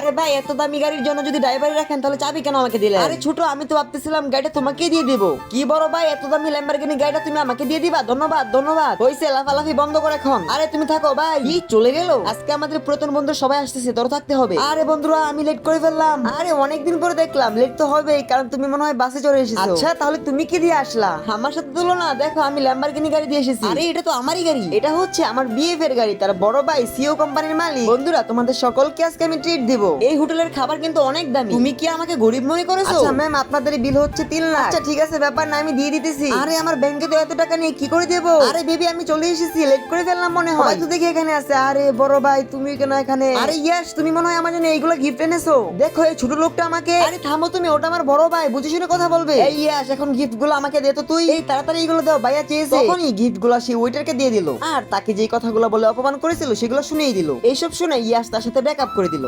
আরে ভাই এত দামি গাড়ির জন্য যদি ড্রাইভারই রাখেন তাহলে চাবি কেন আমাকে দিলে আরে ছোট আমি তো ভাবতেছিলাম গাড়িটা তোমাকে দিয়ে দিব। কি বড় ভাই এত দামি ল্যাম্বরগিনি গাড়িটা তুমি আমাকে দিয়ে দিবা? ধন্যবাদ ধন্যবাদ। হইছে লাফালাফি বন্ধ করে এখন। আরে তুমি থাকো ভাই। ই চলে গেল? আজকে আমাদের পুরাতন বন্ধু সবাই আসতেছে তোর থাকতে হবে। আরে বন্ধুরা আমি লেট করে ফেললাম। আরে অনেকদিন পরে দেখলাম লেট তো হবেই কারণ তুমি মনে হয় বাসে চলে এসেছ। আচ্ছা তাহলে তুমি কি দিয়ে আসলা? আমার সাথে তুলো না দেখো আমি ল্যাম্বরগিনি গাড়ি দিয়ে এসেছি। আরে এটা তো আমারই গাড়ি। এটা হচ্ছে আমার বিএফ এর গাড়ি তার বড় ভাই সিও কোম্পানির মালিক। বন্ধুরা তোমাদের সকলকে আজকে আমি ট্রিট দিব। এই হোটেলের খাবার কিন্তু অনেক দামি। তুমি কি আমাকে গরিব মনে করেছ? আচ্ছা ম্যাম আপনাদের বিল হচ্ছে তিন লাখ। আচ্ছা ঠিক আছে ব্যাপার না আমি দিয়ে দিতেছি। আরে আমার ব্যাংকে তো এত টাকা নিয়ে কি করে দেবো? আরে বেবি আমি চলে এসেছি লেট করে ফেললাম মনে হয়। তো দেখি এখানে আছে। আরে বড় ভাই তুমি কেন এখানে? আরে ইয়াস তুমি মনে হয় আমার জন্য এইগুলো গিফট এনেছো। দেখো এই ছোট লোকটা আমাকে আরে থামো তুমি ওটা আমার বড় ভাই বুঝে শুনে কথা বলবে। এই ইয়াস এখন গিফটগুলো আমাকে দে তো তুই। এই তাড়াতাড়ি এগুলো দাও ভাইয়া চেয়েছে। তখনই গিফটগুলো সেই ওয়েটারকে দিয়ে দিল। আর তাকে যে কথাগুলো বলে অপমান করেছিল সেগুলো শুনেই দিল। এইসব শুনে ইয়াস তার সাথে ব্যাকআপ করে দিল।